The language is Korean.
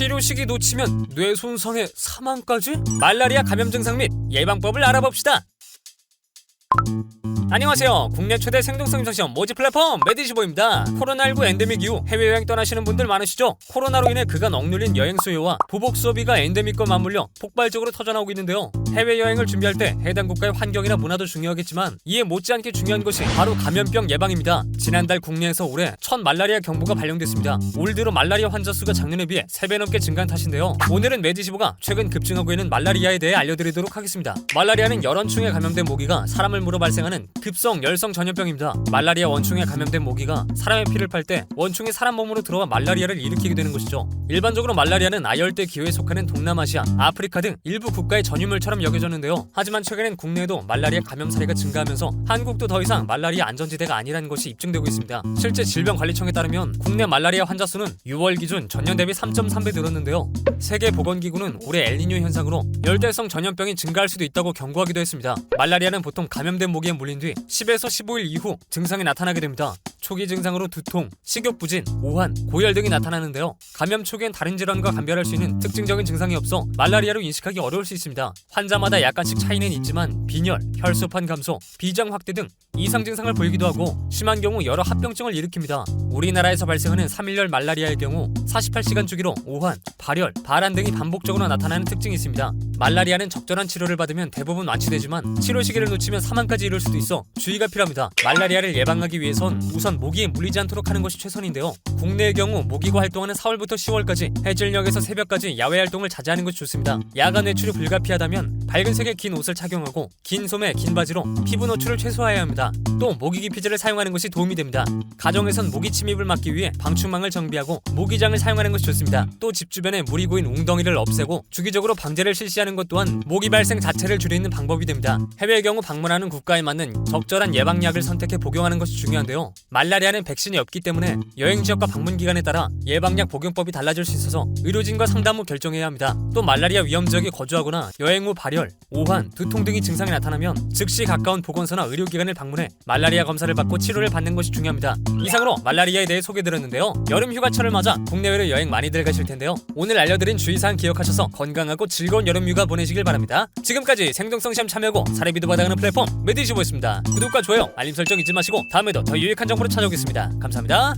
치료식이 놓치면 뇌 손상의 사망까지? 말라리아 감염 증상 및 예방법을 알아봅시다. 안녕하세요. 국내 최대 생동성 임상시험 모집 플랫폼 메디시보입니다. 코로나19 엔데믹 이후 해외여행 떠나시는 분들 많으시죠? 코로나로 인해 그간 억눌린 여행 수요와 보복 수요비가 엔데믹과 맞물려 폭발적으로 터져나오고 있는데요. 해외여행을 준비할 때 해당 국가의 환경이나 문화도 중요하겠지만 이에 못지않게 중요한 것이 바로 감염병 예방입니다. 지난달 국내에서 올해 첫 말라리아 경보가 발령됐습니다. 올 들어 말라리아 환자 수가 작년에 비해 3배 넘게 증가한 탓인데요. 오늘은 메디시보가 최근 급증하고 있는 말라리아에 대해 알려드리도록 하겠습니다. 말라리아는 열원충에 감염된 모기가 사람을 물어 발생하는 급성 열성 전염병입니다. 말라리아 원충에 감염된 모기가 사람의 피를 팔 때 원충이 사람 몸으로 들어와 말라리아를 일으키게 되는 것이죠. 일반적으로 말라리아는 아열대 기후에 속하는 동남아시아, 아프리카 등 일부 국가의 전유물처럼 여겨졌는데요. 하지만 최근엔 국내에도 말라리아 감염 사례가 증가하면서 한국도 더 이상 말라리아 안전지대가 아니라는 것이 입증되고 있습니다. 실제 질병관리청에 따르면 국내 말라리아 환자 수는 6월 기준 전년 대비 3.3배 늘었는데요. 세계보건기구는 올해 엘니뇨 현상으로 열대성 전염병이 증가할 수도 있다고 경고하기도 했습니다. 말라리아는 보통 감염된 모기에 물린 뒤 10에서 15일 이후 증상이 나타나게 됩니다. 초기 증상으로 두통, 식욕 부진, 오한, 고열 등이 나타나는데요. 감염 초기엔 다른 질환과 감별할 수 있는 특징적인 증상이 없어 말라리아로 인식하기 어려울 수 있습니다. 환자마다 약간씩 차이는 있지만 빈혈, 혈소판 감소, 비장 확대 등 이상 증상을 보이기도 하고 심한 경우 여러 합병증을 일으킵니다. 우리나라에서 발생하는 3일열 말라리아의 경우 48시간 주기로 오한, 발열, 발한 등이 반복적으로 나타나는 특징이 있습니다. 말라리아는 적절한 치료를 받으면 대부분 완치되지만 치료 시기를 놓치면 사망까지 이를 수도 있어 주의가 필요합니다. 말라리아를 예방하기 위해선 우선 모기에 물리지 않도록 하는 것이 최선인데요. 국내의 경우 모기가 활동하는 4월부터 10월까지 해질녘에서 새벽까지 야외 활동을 자제하는 것이 좋습니다. 야간 외출이 불가피하다면 밝은 색의 긴 옷을 착용하고 긴 소매, 긴 바지로 피부 노출을 최소화해야 합니다. 또 모기 기피제를 사용하는 것이 도움이 됩니다. 가정에선 모기 침입을 막기 위해 방충망을 정비하고 모기장을 사용하는 것이 좋습니다. 또 집 주변에 물이 고인 웅덩이를 없애고 주기적으로 방제를 실시하는 것 또한 모기 발생 자체를 줄이는 방법이 됩니다. 해외의 경우 방문하는 국가에 맞는 적절한 예방약을 선택해 복용하는 것이 중요한데요. 말라리아는 백신이 없기 때문에 여행 지역과 방문 기간에 따라 예방약 복용법이 달라질 수 있어서 의료진과 상담 후 결정해야 합니다. 또 말라리아 위험 지역에 거주하거나 여행 후 발 열, 오한, 두통 등의 증상이 나타나면 즉시 가까운 보건소나 의료기관을 방문해 말라리아 검사를 받고 치료를 받는 것이 중요합니다. 이상으로 말라리아에 대해 소개드렸는데요. 여름 휴가철을 맞아 국내외로 여행 많이들 가실 텐데요. 오늘 알려드린 주의사항 기억하셔서 건강하고 즐거운 여름 휴가 보내시길 바랍니다. 지금까지 생동성 시험 참여하고 사례비도 받아가는 플랫폼 메디시보였습니다. 구독과 좋아요, 알림 설정 잊지 마시고 다음에도 더 유익한 정보로 찾아오겠습니다. 감사합니다.